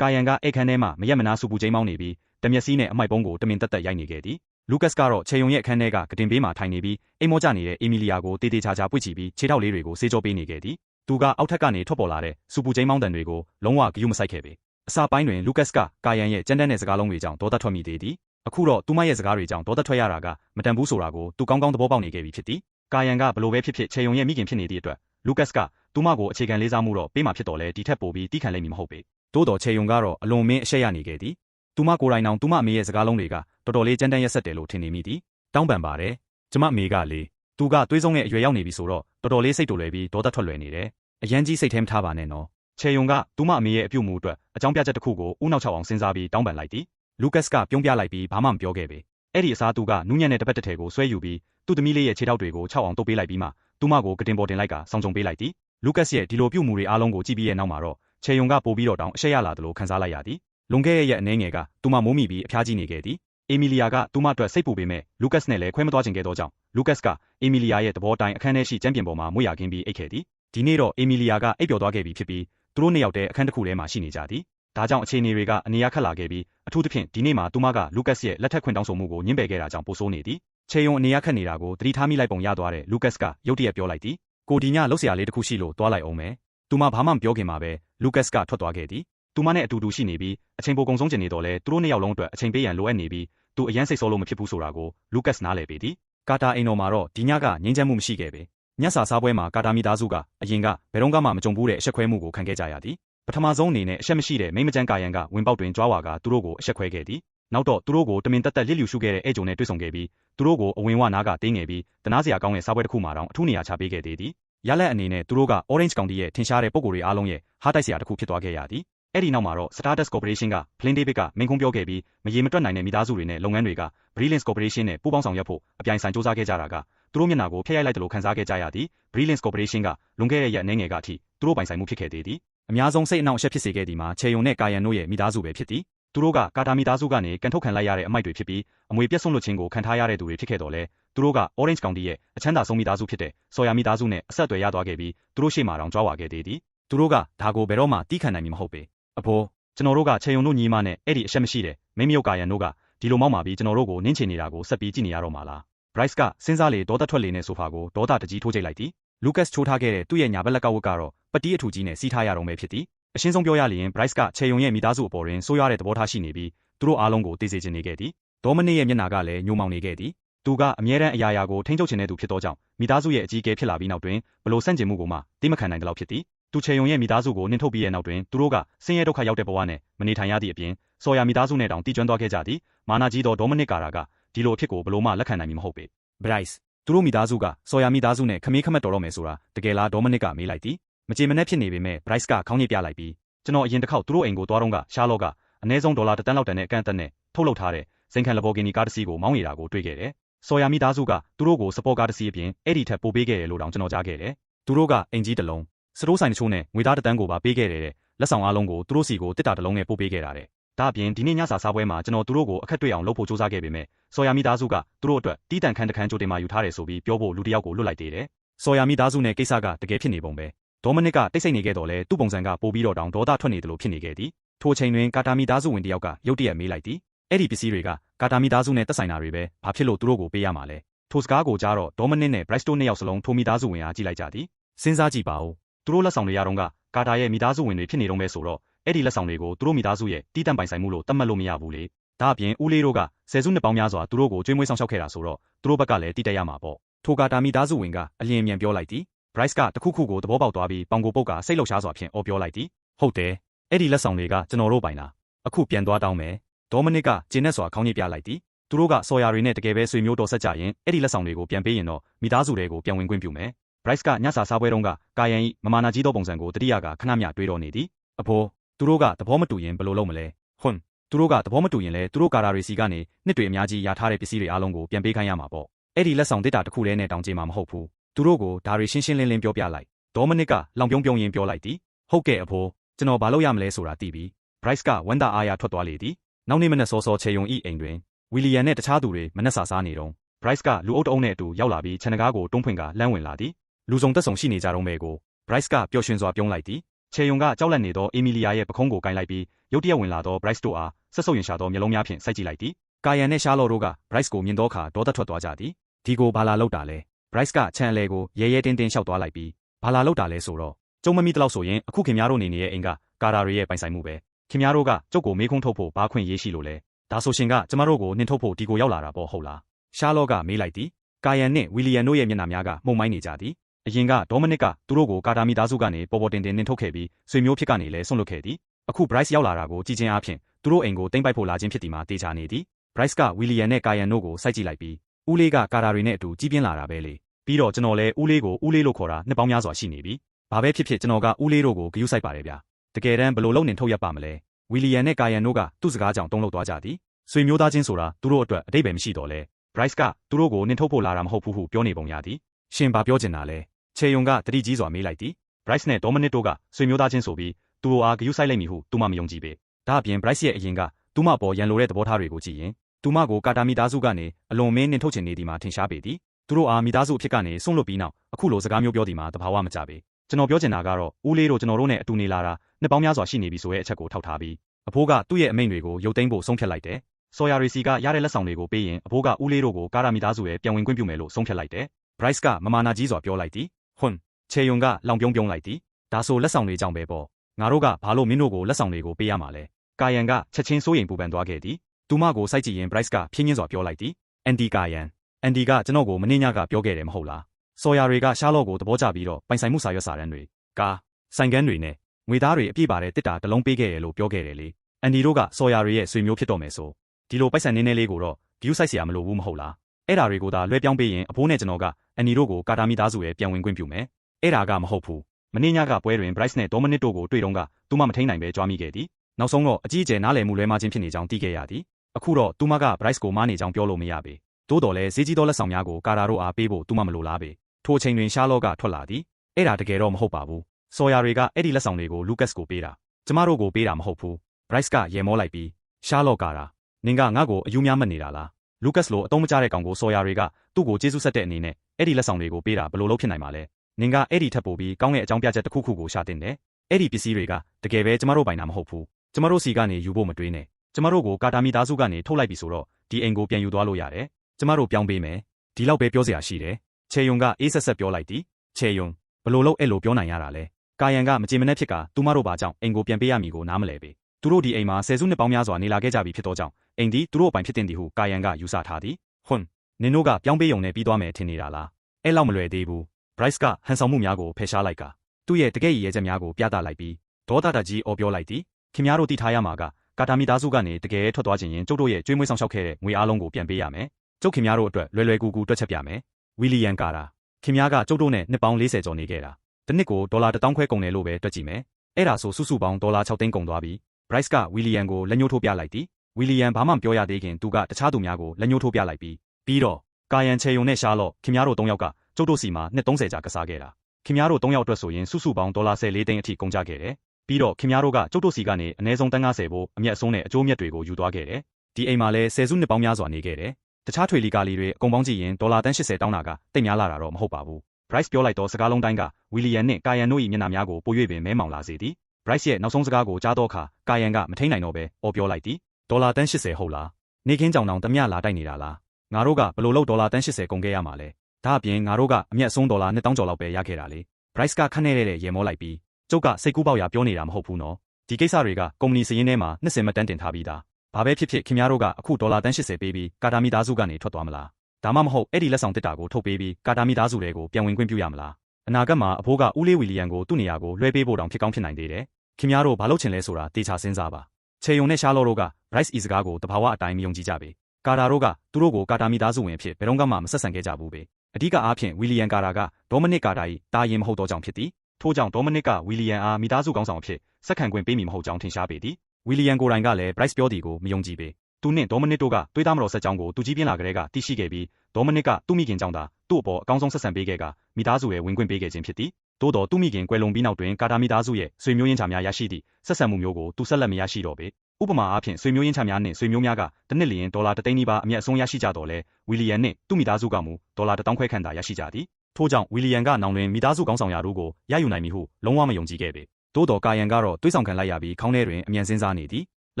Speaker 1: ကာယန်ကအိတ်ခမ်းထဲမှာမရက်မနာစူပူချင်းမောင်းနေပြီးတမျက်စီးနဲ့အမိုက်ပုံးကိုတမင်တက်တက်ရိုက်နေခဲ့သည်လူကတ်ကတော့ခြေယုံရဲ့အခန်းထဲကကတင်ပေးမှာထိုင်နေပြီးအိမ်မောကျနေတဲ့အီမီလီယာကိုတေးသေးချာချာပွေ့ချီပြီးခြေထောက်လေးတွေကိုဆေးကြောပေးနေခဲ့သည်သူကအောက်ထပ်ကနေထွက်ပေါ်လာတဲ့စူပူချင်းမောင်းတန်တွေကိုလုံးဝဂယုမဆိုင်ခဲ့ပေအစာပိုင်းတွင်လူကတ်ကကာယန်ရဲ့ကြမ်းတမ်းတဲ့စကားလုံးတွေကြောင့်ဒေါသထွက်မိသေးသည်အခုတော့သူမရဲ့စကားတွေကြောင့်ဒေါသထွက်ရတာကမတန်ဘူးဆိုတာကိုသူကောင်းကောင်းသဘောပေါက်နေခဲ့ပြီဖြစ်သည်ကာယန်ကဘလို့ပဲဖြစ်ဖြစ်ခြေယုံရဲ့မိခင်ဖြစ်နေသည့်အတွက်လူကတ်ကသူမကိုအခြေခံလေးစားမှုတော့ပေးမှဖြစ်တော်လဲဒီထက်ပိုပြီးတီးခံလိမ့်မည်မဟုတ်ပေ တိုးတော်ခြေယုံကတော့အလွန်မင်းအရှက်ရနေခဲ့သည်သူမကိုယ်တိုင်အောင်သူမအမေရဲ့စကားလုံးတွေကတော်တော်လေးကြမ်းတမ်းရက်ဆက်တယ်လို့ထင်နေမိသည်တောင်းပန်ပါတယ်ကျမအမေကလေသူကသွေးဆုံးရဲ့အရွယ်ရောက်နေပြီဆိုတော့တော်တော်လေးစိတ်တူလွယ်ပြီးဒေါသထွက်လွယ်နေတယ်အရန်ကြီးစိတ်ထဲမထားပါနဲ့နော်ခြေယုံကသူမအမေရဲ့အပြုတ်မှုအတွက်အကြောင်းပြချက်တစ်ခုကိုဦးနောက်ချောက်အောင်စဉ်းစားပြီးတောင်းပန်လိုက်သည်လူကတ်ကပြုံးပြလိုက်ပြီးဘာမှမပြောခဲ့ပေအဲ့ဒီအစားသူကနူးညံ့တဲ့တပတ်တစ်ထည်ကိုဆွဲယူပြီးသူ့သမီးလေးရဲ့ခြေထောက်တွေကိုခြောက်အောင်တုပ်ပေးလိုက်ပြီးမှသူမကိုကတင်ပေါ်တင်လိုက်ကဆောင်းကြုံပေးလိုက်သည်လူကတ်ရဲ့ဒီလိုပြုတ်မှုတွေအားလုံးကိုကြည့်ပြီးရဲ့နောက်မှာတော့ ခြေယုံကပိုပြီးတော့တောင်အရှက်ရလာတယ်လို့ခံစားလိုက်ရသည်လွန်ခဲ့ရဲ့ရဲ့အနေငယ်ကသူမမိုးမိပြီးအဖျားကြီးနေခဲ့သည်အေမီလီယာကသူမအတွက်စိတ်ပူပေမဲ့လူကတ်နဲ့လည်းခွဲမသွားခြင်းခဲ့သောကြောင့်လူကတ်ကအေမီလီယာရဲ့သဘောတိုင်းအခန်းထဲရှိကျမ်းပြင်ပေါ်မှာမွေးရခင်းပြီးအိတ်ခဲ့သည်ဒီနေ့တော့အေမီလီယာကအိပ်ပျော်သွားခဲ့ပြီဖြစ်ပြီးသူတို့နှစ်ယောက်တည်းအခန်းတစ်ခုထဲမှာရှိနေကြသည်ဒါကြောင့်အခြေအနေတွေကအနေရခက်လာခဲ့ပြီးအထူးသဖြင့်ဒီနေ့မှာသူမကလူကတ်ရဲ့လက်ထက်ခွင့်တောင်းဆိုမှုကိုညှင်းပယ်ခဲ့တာကြောင့်ပိုဆိုးနေသည်ခြေယုံအနေရခက်နေတာကိုသတိထားမိလိုက်ပုံရသွားတဲ့လူကတ်ကရုတ်တရက်ပြောလိုက်သည်ကိုဒီညလှုပ်ရှားလေးတစ်ခုရှိလို့တွားလိုက်အောင်မယ် သူမဘာမှမပြောခင်မှာပဲလူကတ်ကထွက်သွားခဲ့သည်သူမနဲ့အတူတူရှိနေပြီးအချိန်ပိုကုန်ဆုံးကျင်နေတော့လဲသူတို့နှစ်ယောက်လုံးအတွက်အချိန်ပေးရန်လိုအပ်နေပြီးသူအရန်စိတ်ဆိုးလို့မဖြစ်ဘူးဆိုတာကိုလူကတ်နားလည်ပေသည်ကာတာအိမ်တော်မှာတော့ဒီညကငြင်းချမ်းမှုမရှိခဲ့ပေညစာစားပွဲမှာကာတာမီသားစုကအရင်ကဘယ်တော့မှမကြုံဘူးတဲ့အဆက်ခွဲမှုကိုခံခဲ့ကြရသည်ပထမဆုံးအနေနဲ့အဆက်မရှိတဲ့မိမကျန်းကာယံကဝင်ပေါက်တွင်ကြွားဝါကသူတို့ကိုအဆက်ခွဲခဲ့သည်နောက်တော့သူတို့ကိုတမင်တက်တက်လစ်လျူရှုခဲ့တဲ့အဲ့ဂျုံနဲ့တွေ့ဆုံခဲ့ပြီးသူတို့ကိုအဝင်ဝနာကတင်းငယ်ပြီးတနာစရာကောင်းတဲ့စားပွဲတစ်ခုမှာတော့အထူးနေရာချပေးခဲ့သေးသည် ရလက်အနေနဲ့သူတို့က Orange County ရဲ့ထင်ရှားတဲ့ပုံကိုယ်တွေအားလုံးရဲ့ဟားတိုက်စရာတစ်ခုဖြစ်သွားခဲ့ရသည်အဲ့ဒီနောက်မှာတော့ Stardust Corporation က Flynn David ကမိန့်ခွန်းပြောခဲ့ပြီးမရေမတွက်နိုင်တဲ့မိသားစုတွေနဲ့လုပ်ငန်းတွေက Brilliance Corporation နဲ့ပူးပေါင်းဆောင်ရွက်ဖို့အပြိုင်ဆိုင်စ조사ခဲ့ကြတာကသူတို့မျက်နှာကိုဖျက်ရိုက်လိုက်တယ်လို့ခန်းစားခဲ့ကြရသည် Brilliance Corporation ကလွန်ခဲ့တဲ့ရက်အနေငယ်ကအထိသူတို့ပိုင်ဆိုင်မှုဖြစ်ခဲ့သေးသည်အများဆုံးစိတ်အနှောင့်အယှက်ဖြစ်စေခဲ့သည်မှာချေယုံနဲ့ကာယန်တို့ရဲ့မိသားစုပဲဖြစ်သည်သူတို့ကကာတာမိသားစုကနေကန်ထုတ်ခံလိုက်ရတဲ့အမိုက်တွေဖြစ်ပြီးအမွေပြက်ဆုံးလွတ်ခြင်းကိုခံထားရတဲ့သူတွေဖြစ်ခဲ့တော်လဲ သူတို့က Orange County ရဲ့အချမ်းသာဆုံးမိသားစုဖြစ်တဲ့ဆော်ယာမိသားစုနဲ့အဆက်အသွယ်ရသွားခဲ့ပြီးသူတို့ရှေ့မှာတောင်ကြွားဝါခဲ့သေးသည်သူတို့ကဒါကိုဘယ်တော့မှတီးခံနိုင်မည်မဟုတ်ပေအဖိုးကျွန်တော်တို့ကချေယုံတို့ညီမနဲ့အဲ့ဒီအဆက်မရှိတဲ့မိမြုပ်ကာယန်တို့ကဒီလိုမောက်မာပြီးကျွန်တော်တို့ကိုနင်းချင်နေတာကိုဆက်ပြီးကြည့်နေရတော့မှာလား Bryce ကစဉ်းစားလေဒေါသထွက်လေနဲ့ဆိုဖာကိုဒေါသတကြီးထိုးကြိတ်လိုက်သည် Lucas ချိုးထားခဲ့တဲ့သူ့ရဲ့ညာဘက်လက်ကဝတ်ကတော့ပတီးအထူကြီးနဲ့စီးထားရတော့မယ်ဖြစ်သည်အရှင်းဆုံးပြောရရင် Bryce ကချေယုံရဲ့မိသားစုအပေါ်တွင်ဆိုးရွားတဲ့သဘောထားရှိနေပြီးသူတို့အားလုံးကိုတည်စေခြင်းနေခဲ့သည်ဒေါမနစ်ရဲ့မျက်နှာကလည်းညှိုးမောင်နေခဲ့သည် သူကအမြဲတမ်းအရာရာကိုထိန်းချုပ်ခြင်းတဲ့သူဖြစ်သောကြောင့်မိသားစုရဲ့အကြီးအကဲဖြစ်လာပြီးနောက်တွင်ဘလို့ဆန့်ကျင်မှုကိုမှတိမခံနိုင်တဲ့လောက်ဖြစ်သည်သူချေယုံရဲ့မိသားစုကိုနှင်ထုတ်ပြီးရဲ့နောက်တွင်သူတို့ကဆင်းရဲဒုက္ခရောက်တဲ့ဘဝနဲ့မနေထိုင်ရသည့်အပြင်ဆော်ယာမိသားစုနဲ့တောင်တည်ကျွမ်းသွားခဲ့ကြသည်မာနာကြီးသောဒေါမနစ်ကာရာကဒီလိုအဖြစ်ကိုဘလို့မှလက်ခံနိုင်မည်မဟုတ်ပေ Bryce သူတို့မိသားစုကဆော်ယာမိသားစုနဲ့ခမေးခမက်တော်တော့မယ်ဆိုတာတကယ်လားဒေါမနစ်ကမေးလိုက်သည်မကြေမနက်ဖြစ်နေပေမဲ့ Bryce ကခေါင်းညစ်ပြလိုက်ပြီးကျွန်တော်အရင်တစ်ခေါက်သူတို့အိမ်ကိုသွားတော့ကရှားလော့ကအနည်းဆုံးဒေါ်လာတစ်တန်းလောက်တန်တဲ့အကန့်အသတ်နဲ့ထုတ်လုပ်ထားတဲ့ဇင်ခံလဘော်ဂီနီကားတစ်စီးကိုမောင်းနေတာကိုတွေ့ခဲ့တယ်။ ဆော်ယာမိသားစုကသူတို့ကိုစပေါ်ကားတစ်စီးအပြင်အဲ့ဒီထက်ပိုပေးခဲ့တယ်လို့တောင်ကျွန်တော်ကြားခဲ့တယ်။သူတို့ကအင်ကြီးတစ်လုံးစတိုးဆိုင်တချို့နဲ့ငွေသားတစ်တန်းကိုပါပေးခဲ့တယ်တဲ့လက်ဆောင်အားလုံးကိုသူတို့စီကိုတစ်တာတစ်လုံးနဲ့ပို့ပေးခဲ့တာတဲ့။ဒါအပြင်ဒီနေ့ညစာစားပွဲမှာကျွန်တော်သူတို့ကိုအခက်တွေ့အောင်လုပ်ဖို့စူးစမ်းခဲ့ပေမဲ့ဆော်ယာမိသားစုကသူတို့အတွက်တီးတန့်ခန်းတစ်ခန်းကြိုတင်မှယူထားတယ်ဆိုပြီးပြောဖို့လူတစ်ယောက်ကိုလွတ်လိုက်သေးတယ်။ဆော်ယာမိသားစုနဲ့ကိစ္စကတကယ်ဖြစ်နေပုံပဲ။ဒေါမနစ်ကတိတ်ဆိတ်နေခဲ့တော့လဲသူ့ပုံစံကပိုပြီးတော့တောင်ဒေါသထွက်နေတယ်လို့ဖြစ်နေခဲ့သည်။ထိုချိန်တွင်ကာတာမိသားစုဝင်တစ်ယောက်ကရုတ်တရက်မေးလိုက်သည်။ အဲ့ဒီပစ္စည်းတွေကကာတာမိသားစုနဲ့သက်ဆိုင်တာတွေပဲဘာဖြစ်လို့သူတို့ကိုပေးရမှာလဲ။ထိုစကားကိုကြားတော့ဒေါမနစ်နဲ့ဘရိုက်စတိုနှစ်ယောက်စလုံးထိုမိသားစုဝင်အားကြည့်လိုက်ကြသည်။စဉ်းစားကြည့်ပါဦး။သူတို့လက်ဆောင်တွေရတော့ကကာတာရဲ့မိသားစုဝင်တွေဖြစ်နေတော့မဲဆိုတော့အဲ့ဒီလက်ဆောင်တွေကိုသူတို့မိသားစုရဲ့တီးတန့်ပိုင်ဆိုင်မှုလို့သတ်မှတ်လို့မရဘူးလေ။ဒါအပြင်ဦးလေးတို့ကဆယ်စုနှစ်ပေါင်းများစွာသူတို့ကိုကြွေးမွေးဆောင်ရှောက်ခဲ့တာဆိုတော့သူတို့ဘက်ကလည်းတီးတက်ရမှာပေါ့။ထိုကာတာမိသားစုဝင်ကအလျင်အမြန်ပြောလိုက်သည်။ Bryce ကတခုခုကိုသဘောပေါက်သွားပြီးပေါင်ကိုပုတ်ကစိတ်လှုပ်ရှားစွာဖြင့်အော်ပြောလိုက်သည်။ဟုတ်တယ်။အဲ့ဒီလက်ဆောင်တွေကကျွန်တော်တို့ပိုင်လား။အခုပြန်သွားတောင်းမယ်။ ဒေါမနစ်ကဂျင်းနဲ့စွာခေါင်းညစ်ပြလိုက်သည်။သူတို့ကဆော်ယာတွေနဲ့တကယ်ပဲဆွေမျိုးတော်ဆက်ကြရင်အဲ့ဒီလက်ဆောင်တွေကိုပြန်ပေးရင်တော့မိသားစုတွေကိုပြန်ဝင်ခွင့်ပြုမယ်။ Bryce ကညစာစားပွဲတုန်းကကာယန်ဤမမာနာကြီးသောပုံစံကိုတတိယကခဏမျှတွေးတော်နေသည်။အဖိုးသူတို့ကသဘောမတူရင်ဘယ်လိုလုပ်မလဲ။ဟွန်းသူတို့ကသဘောမတူရင်လည်းသူတို့ကာရာတွေစီကနေနှစ်တွေအများကြီးရထားတဲ့ပစ္စည်းတွေအားလုံးကိုပြန်ပေးခိုင်းရမှာပေါ့။အဲ့ဒီလက်ဆောင်တစ်တာတစ်ခုတည်းနဲ့တောင်းကြမှာမဟုတ်ဘူး။သူတို့ကိုဒါတွေရှင်းရှင်းလင်းလင်းပြောပြလိုက်။ဒေါမနစ်ကလောင်ပြုံးပြုံးရင်းပြောလိုက်သည်။ဟုတ်ကဲ့အဖိုးကျွန်တော်ဘာလုပ်ရမလဲဆိုတာသိပြီ။ Bryce ကဝမ်းသာအားရထွက်သွားလေသည်။ နောက်နေ့မနက်စောစောချေယုံဤအိမ်တွင်ဝီလီယံနဲ့တခြားသူတွေမနက်စာစားနေတော့ Bryce ကလူအုပ်တအုပ်နဲ့အတူရောက်လာပြီးခြံတကားကိုတွန်းဖွင့်ကလမ်းဝင်လာသည်လူစုံတက်ဆုံရှိနေကြတော့မဲကို Bryce ကပျော်ရွှင်စွာပြုံးလိုက်သည်ချေယုံကကြောက်လန့်နေသောအေမီလီယာရဲ့ပခုံးကိုကင်လိုက်ပြီးရုတ်တရက်ဝင်လာသော Bryce တို့အားဆက်ဆုပ်ရင်ရှာသောမျက်လုံးများဖြင့်စိုက်ကြည့်လိုက်သည်ကာယန်နဲ့ရှာလော်တို့က Bryce ကိုမြင်သောအခါဒေါသထွက်သွားကြသည်ဒီကိုဘာလာလောက်တာလဲ Bryce ကခြံအလဲကိုရဲရဲတင်းတင်းလျှောက်သွားလိုက်ပြီးဘာလာလောက်တာလဲဆိုတော့ကျုံမမိတလောက်ဆိုရင်အခုခင်များတို့နေနေရဲ့အိမ်ကကာရာတွေရဲ့ပိုင်ဆိုင်မှုပဲ ခင်များတို့ကကျုပ်ကိုမေးခွန်းထုတ်ဖို့ဘာခွင့်ရေးရှိလို့လဲဒါဆိုရှင်ကကျမတို့ကိုနှင်ထုတ်ဖို့ဒီကိုရောက်လာတာပေါ့ဟုတ်လားရှာလော့ကမေးလိုက်သည်ကာယန်နဲ့ဝီလီယံတို့ရဲ့မျက်နှာများကမှုန်မိုင်းနေကြသည်အရင်ကဒေါမနစ်ကသူတို့ကိုကာတာမီသားစုကနေပေါ်ပေါ်တင်တင်နှင်ထုတ်ခဲ့ပြီးဆွေမျိုးဖြစ်ကနေလဲဆွန့်လွတ်ခဲ့သည်အခု Bryce ရောက်လာတာကိုကြည်ချင်းအားဖြင့်သူတို့အိမ်ကိုတိမ့်ပိုက်ဖို့လာခြင်းဖြစ်ဒီမှာတေချာနေသည် Bryce ကဝီလီယံနဲ့ကာယန်တို့ကိုစိုက်ကြည့်လိုက်ပြီးဦးလေးကကာတာတွေနဲ့အတူကြီးပြင်းလာတာပဲလေပြီးတော့ကျွန်တော်လည်းဦးလေးကိုဦးလေးလို့ခေါ်တာနှစ်ပေါင်းများစွာရှိနေပြီဘာပဲဖြစ်ဖြစ်ကျွန်တော်ကဦးလေးတို့ကိုဂယုစိုက်ပါတယ်ဗျာ တကယ်တမ်းဘယ်လိုလုပ်နေထုတ်ရပါမလဲဝီလီယံနဲ့ကာယန်တို့ကသူ့စကားကြောင့်တုံးလို့သွားကြသည်ဆွေမျိုးသားချင်းဆိုတာသူတို့အတွက်အတိတ်ပဲမရှိတော့လဲ Bryce ကသူတို့ကိုနှင်ထုတ်ဖို့လာတာမဟုတ်ဘူးဟုပြောနေပုံရသည်ရှင်ဘာပြောချင်တာလဲချေယုံကတတိကြီးစွာမေးလိုက်သည် Bryce နဲ့ Dominic တို့ကဆွေမျိုးသားချင်းဆိုပြီးသူတို့အားဂယုစိုက်လိုက်မည်ဟုသူမမယုံကြည်ပေဒါအပြင် Bryce ရဲ့အရင်ကသူမပေါ်ရန်လိုတဲ့သဘောထားတွေကိုကြည့်ရင်သူမကိုကာတာမီသားစုကနေအလွန်မင်းနှင်ထုတ်ချင်နေသည်မှာထင်ရှားပေသည်သူတို့အားမိသားစုအဖြစ်ကနေဆုံးလွတ်ပြီးနောက်အခုလိုစကားမျိုးပြောသည်မှာတဘာဝမကြပေ ကျွန်တော်ပြောချင်တာကတော့ဦးလေးတို့ကျွန်တော်တို့နဲ့အတူနေလာတာနှစ်ပေါင်းများစွာရှိနေပြီဆိုတဲ့အချက်ကိုထောက်ထားပြီးအဖိုးကသူ့ရဲ့အမိန့်တွေကိုရုပ်သိမ်းဖို့ဆုံးဖြတ်လိုက်တယ်ဆော်ယာရီစီကရတဲ့လက်ဆောင်တွေကိုပေးရင်အဖိုးကဦးလေးတို့ကိုကာရာမီသားစုရဲ့ပြန်ဝင်ခွင့်ပြုမယ်လို့ဆုံးဖြတ်လိုက်တယ် Bryce ကမမာနာကြီးစွာပြောလိုက်သည်ဟွန်းချေယုံကလောင်ပြုံးပြုံးလိုက်သည်ဒါဆိုလက်ဆောင်တွေကြောင့်ပဲပေါ့ငငါတို့ကဘာလို့မင်းတို့ကိုလက်ဆောင်တွေကိုပေးရမှာလဲကာယန်ကချက်ချင်းစိုးရိမ်ပူပန်သွားခဲ့သည်သူမကိုစိုက်ကြည့်ရင် Bryce ကဖြင်းညင်းစွာပြောလိုက်သည်အန်ဒီကာယန်အန်ဒီကကျွန်တော်ကိုမင်းညကပြောခဲ့တယ်မဟုတ်လား ဆော်ယာတွေကရှားလော့ကိုသဘောကျပြီးတော့ပိုင်ဆိုင်မှုစာရွက်စာတမ်းတွေကာဆိုင်ကန်းတွေနဲ့ငွေသားတွေအပြည့်ပါတဲ့တစ်တာတစ်လုံးပေးခဲ့တယ်လို့ပြောခဲ့တယ်လေအန်ဒီတို့ကဆော်ယာတွေရဲ့ဆွေမျိုးဖြစ်တော့မယ်ဆိုဒီလိုပိုက်ဆံနည်းနည်းလေးကိုတော့ view site ဆရာမလိုဘူးမဟုတ်လားအဲ့ဓာတွေကိုသာလွှဲပြောင်းပေးရင်အဖိုးနဲ့ကျွန်တော်ကအန်ဒီတို့ကိုကာတာမီသားစုရဲ့ပြန်ဝင်ခွင့်ပြုမယ်အဲ့ဒါကမဟုတ်ဘူးမင်းညကပွဲတွင် Bryce နဲ့ Dominic တို့ကိုတွေ့တော့ကသူမမထိန်နိုင်ပဲကြွားမိခဲ့သည်နောက်ဆုံးတော့အကြီးအကျယ်နားလည်မှုလွဲမှားခြင်းဖြစ်နေကြောင်းသိခဲ့ရသည်အခုတော့သူမက Bryce ကိုမားနေကြောင်းပြောလို့မရပေသို့တော်လည်းဈေးကြီးသောလက်ဆောင်များကိုကာတာတို့အားပေးဖို့သူမမလိုလားပေ ထိုအချိန်တွင်ရှားလော့ကထွက်လာသည်အဲ့ဒါတကယ်တော့မဟုတ်ပါဘူးဆော်ယာတွေကအဲ့ဒီလက်ဆောင်တွေကိုလူကတ်ကိုပေးတာကျမတို့ကိုပေးတာမဟုတ်ဘူး Bryce ကရေမောလိုက်ပြီးရှားလော့ကတာနင်ကငါ့ကိုအယူများမှတ်နေတာလားလူကတ်လိုအတုံးမကျတဲ့ကောင်ကိုဆော်ယာတွေကသူ့ကိုကျေးဇူးဆက်တဲ့အနေနဲ့အဲ့ဒီလက်ဆောင်တွေကိုပေးတာဘယ်လိုလုပ်ဖြစ်နိုင်မှာလဲနင်ကအဲ့ဒီထက်ပိုပြီးကောင်းတဲ့အကြောင်းပြချက်တစ်ခုခုကိုရှာတင်တယ်အဲ့ဒီပစ္စည်းတွေကတကယ်ပဲကျမတို့ပိုင်တာမဟုတ်ဘူးကျမတို့စီကနေယူဖို့မတွေးနဲ့ကျမတို့ကိုကာတာမီသားစုကနေထုတ်လိုက်ပြီဆိုတော့ဒီအိမ်ကိုပြန်ယူသွားလို့ရတယ်ကျမတို့ပြောင်းပေးမယ်ဒီလောက်ပဲပြောစရာရှိတယ် ချေယုံကအေးဆက်ဆက်ပြောလိုက်သည်ချေယုံဘလို့လို့အဲ့လိုပြောနိုင်ရတာလဲကာယံကမကြင်မနဲ့ဖြစ်ကသူမတို့ဘာကြောင့်အိမ်ကိုပြန်ပေးရမည်ကိုနားမလဲပေသူတို့ဒီအိမ်မှာဆယ်စုနှစ်ပေါင်းများစွာနေလာခဲ့ကြပြီဖြစ်သောကြောင့်အိမ်ဒီသူတို့အပိုင်ဖြစ်တင်သည်ဟုကာယံကယူဆထားသည်ဟွန်းနင်တို့ကပြောင်းပေးုံနဲ့ပြီးသွားမယ်ထင်နေတာလားအဲ့လောက်မလွယ်သေးဘူး Bryce ကဟန်ဆောင်မှုများကိုဖယ်ရှားလိုက်ကသူ့ရဲ့တကယ့်ရည်ရဲချက်များကိုပြသလိုက်ပြီးဒေါသတကြီးအော်ပြောလိုက်သည်ခင်ဗျားတို့သိထားရမှာကကာတာမီသားစုကနေတကယ်ထွက်သွားခြင်းရင်ကျုပ်တို့ရဲ့ကျွေးမွေးဆောင်ရှောက်ခဲ့တဲ့ငွေအားလုံးကိုပြန်ပေးရမယ်ကျုပ်ခင်ဗျားတို့အတွက်လွယ်လွယ်ကူကူတွက်ချက်ပြမယ် ဝီလီယံကာတာခင်ဗျားကကျုပ်တို့နဲ့နှစ်ပေါင်း40ကျော်နေခဲ့တာတစ်နှစ်ကိုဒေါ်လာ1000ခွဲကုန်တယ်လို့ပဲတွက်ကြည့်မယ်အဲ့ဒါဆိုစုစုပေါင်းဒေါ်လာ6သိန်းကုန်သွားပြီ Bryce ကဝီလီယံကိုလက်ညှိုးထိုးပြလိုက်သည်ဝီလီယံဘာမှမပြောရသေးခင်သူကတခြားသူများကိုလက်ညှိုးထိုးပြလိုက်ပြီးပြီးတော့ကာယန်ချေယုံနဲ့ရှားလော့ခင်ဗျားတို့၃ယောက်ကကျုပ်တို့စီမှာနှစ်30ကြာကစားခဲ့တာခင်ဗျားတို့၃ယောက်အတွက်ဆိုရင်စုစုပေါင်းဒေါ်လာ14သိန်းအထိကုန်ကြခဲ့တယ်ပြီးတော့ခင်ဗျားတို့ကကျုပ်တို့စီကနေအနည်းဆုံးတန်း90ဖို့အမျက်အဆုံးနဲ့အကျိုးမြတ်တွေကိုယူသွားခဲ့တယ်ဒီအိမ်မှာလည်းဆယ်စုနှစ်ပေါင်းများစွာနေခဲ့တယ် တခြားထွေလီကာလီတွေအကုန်ပေါင်းကြည့်ရင်ဒေါ်လာတန်း80တောင်းတာကတိတ်များလာတာတော့မဟုတ်ပါဘူး Bryce ပြောလိုက်တော့စကားလုံးတိုင်းကဝီလီယံနဲ့ကာယန်တို့၏မျက်နှာများကိုပို၍ပင်မဲမောင်လာစေသည် Bryce ရဲ့နောက်ဆုံးစကားကိုကြားတော့အခါကာယန်ကမထိန်နိုင်တော့ပဲအော်ပြောလိုက်သည်ဒေါ်လာတန်း80ဟုတ်လားနေခင်းကြောင်တောင်တမျှလာတိုက်နေတာလားငါတို့ကဘယ်လိုလုပ်ဒေါ်လာတန်း80ကုန်ခဲ့ရမှာလဲဒါအပြင်ငါတို့ကအမျက်ဆုံးဒေါ်လာ2000ကျော်လောက်ပဲရခဲ့တာလေ Bryce ကခက်နေတဲ့ရေမောလိုက်ပြီးကျုပ်ကစိတ်ကူးပေါက်ရပြောနေတာမဟုတ်ဘူးနော်ဒီကိစ္စတွေကကုမ္ပဏီစရင်းထဲမှာနှစ်စင်မတန်းတင်ထားပြီးသား ဘာပဲဖြစ်ဖြစ်ခင်ဗျားတို့ကအခုဒေါ်လာတန်း80ပေးပြီးကာတာမီသားစုကနေထွက်သွားမလားဒါမှမဟုတ်အဲ့ဒီလက်ဆောင်တစ်တာကိုထုတ်ပေးပြီးကာတာမီသားစုတွေကိုပြန်ဝင်ခွင့်ပြုရမလားအနာဂတ်မှာအဖိုးကဦးလေးဝီလီယံကိုသူ့နေရာကိုလွှဲပေးဖို့တောင်ဖြစ်ကောင်းဖြစ်နိုင်သေးတယ်ခင်ဗျားတို့ဘာလို့ချင်လဲဆိုတာတေချာစဉ်းစားပါချေယုံနဲ့ရှားလောတို့က Bryce ဤစကားကိုတဘာဝအတိုင်းမယုံကြည်ကြပေကာတာတို့ကသူတို့ကိုကာတာမီသားစုဝင်အဖြစ်ဘယ်တော့မှမဆက်ဆံခဲ့ကြဘူးပဲအဓိကအားဖြင့်ဝီလီယံကာတာကဒေါမနစ်ကာတာ၏တာရင်မဟုတ်တော့ကြောင့်ဖြစ်သည်ထို့ကြောင့်ဒေါမနစ်ကဝီလီယံအားမိသားစုကောင်းဆောင်အဖြစ်ဆက်ခံခွင့်ပေးမည်မဟုတ်ကြောင်းထင်ရှားပေသည် ဝီလီယံကိုယ်တိုင်ကလည်း Bryce ပြောသည်ကိုမယုံကြည်ပေသူနှင့်ဒေါမနစ်တို့ကတွေးသားမတော်ဆက်ကြောင်းကိုသူကြီးပြင်းလာကြတဲ့ကသိရှိခဲ့ပြီးဒေါမနစ်ကသူ့မိခင်ကြောင့်သာသူ့အပေါ်အကောင်းဆုံးဆက်ဆံပေးခဲ့ကမိသားစုရဲ့ဝင်ခွင့်ပေးခဲ့ခြင်းဖြစ်သည်သို့တော်သူ့မိခင်ကွယ်လွန်ပြီးနောက်တွင်ကာတာမိသားစုရဲ့ဆွေမျိုးရင်းချများရရှိသည့်ဆက်ဆံမှုမျိုးကိုသူဆက်လက်မရရှိတော့ပေဥပမာအားဖြင့်ဆွေမျိုးရင်းချများနှင့်ဆွေမျိုးများကတစ်နှစ်လျင်ဒေါ်လာတသိန်းနီးပါးအမြတ်အဆုံးရရှိကြတော့လဲဝီလီယံနှင့်သူ့မိသားစုကမူဒေါ်လာ1000ခွဲခန့်သာရရှိကြသည်ထို့ကြောင့်ဝီလီယံကနောင်တွင်မိသားစုကောင်းဆောင်ရာတို့ကိုရယူနိုင်မည်ဟုလုံးဝမယုံကြည်ခဲ့ပေ သို့တော်ကာယံကတော့တွေးဆောင်ခံလိုက်ရပြီးခေါင်းထဲတွင်အမြန်စင်းစားနေသည်လ